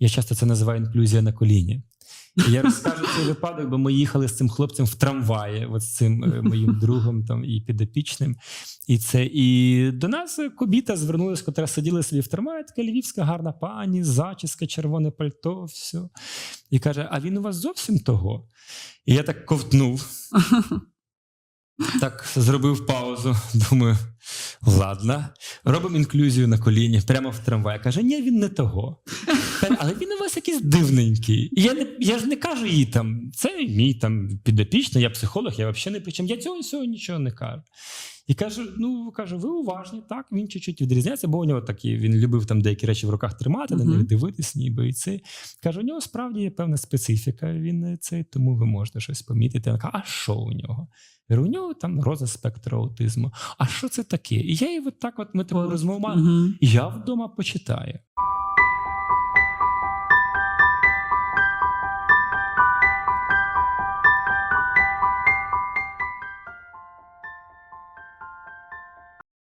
Я часто це називаю інклюзія на коліні. І я розкажу цей випадок, бо ми їхали з цим хлопцем в трамваї, от з цим е, моїм другом там і підопічним. І це і до нас кобіта звернулася, котра сиділа собі в трамваї, така львівська гарна пані, зачіска, червоне пальто, все. І каже: А він у вас зовсім того? І я так ковтнув. Так зробив паузу. Думаю, ладно, робимо інклюзію на коліні прямо в трамвай. Каже, ні, він не того. Але він у вас якийсь дивненький. І я, не, я ж не кажу їй там, це мій там підопічний, я психолог, я взагалі не причем. Я цього всього нічого не кажу. І кажу: ну кажу, ви уважні, так, він чуть-чуть відрізняється, бо у нього такі, він любив там деякі речі в руках тримати, на них дивитись, ніби і це. Кажу, у нього справді є певна специфіка. Він це, тому ви можете щось помітити. Вона каже, а що у нього? У нього там роза спектру аутизму. А що це таке? І я їй от так, от ми розмову маємо. мгм. І я вдома почитаю.